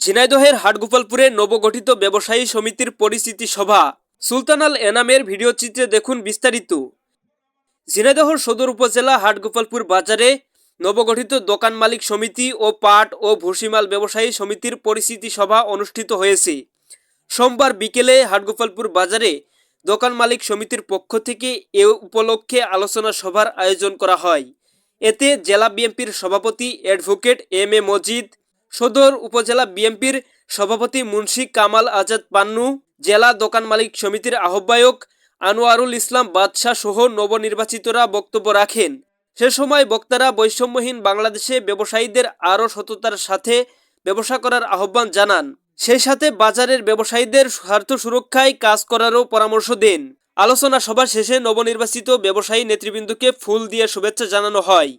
ঝিনাইদহের হাটগোপালপুরে নবগঠিত ব্যবসায়ী সমিতির পরিস্থিতি সভা। সুলতান আল এনামের ভিডিও চিত্রে দেখুন বিস্তারিত। ঝিনাইদহ সদর উপজেলা হাটগোপালপুর বাজারে নবগঠিত দোকান মালিক সমিতি ও পাট ও ভুসিমাল ব্যবসায়ী সমিতির পরিস্থিতি সভা অনুষ্ঠিত হয়েছে। সোমবার বিকেলে হাটগোপালপুর বাজারে দোকান মালিক সমিতির পক্ষ থেকে এ উপলক্ষে আলোচনা সভার আয়োজন করা হয়। এতে জেলা বিএনপির সভাপতি অ্যাডভোকেট এম এ মজিদ সদর উপজেলা বিএনপির সভাপতি মুন্সি কামাল আজাদ পান্নু, জেলা দোকান মালিক সমিতির আহ্বায়ক আনোয়ারুল ইসলাম বাদশাহ সহ নবনির্বাচিতরা বক্তব্য রাখেন। সে সময় বক্তারা বৈষম্যহীন বাংলাদেশে ব্যবসায়ীদের আরও সততার সাথে ব্যবসা করার আহ্বান জানান। সেই সাথে বাজারের ব্যবসায়ীদের স্বার্থ সুরক্ষায় কাজ করারও পরামর্শ দেন। আলোচনা সভা শেষে নবনির্বাচিত ব্যবসায়ী নেতৃবৃন্দকে ফুল দিয়ে শুভেচ্ছা জানানো হয়।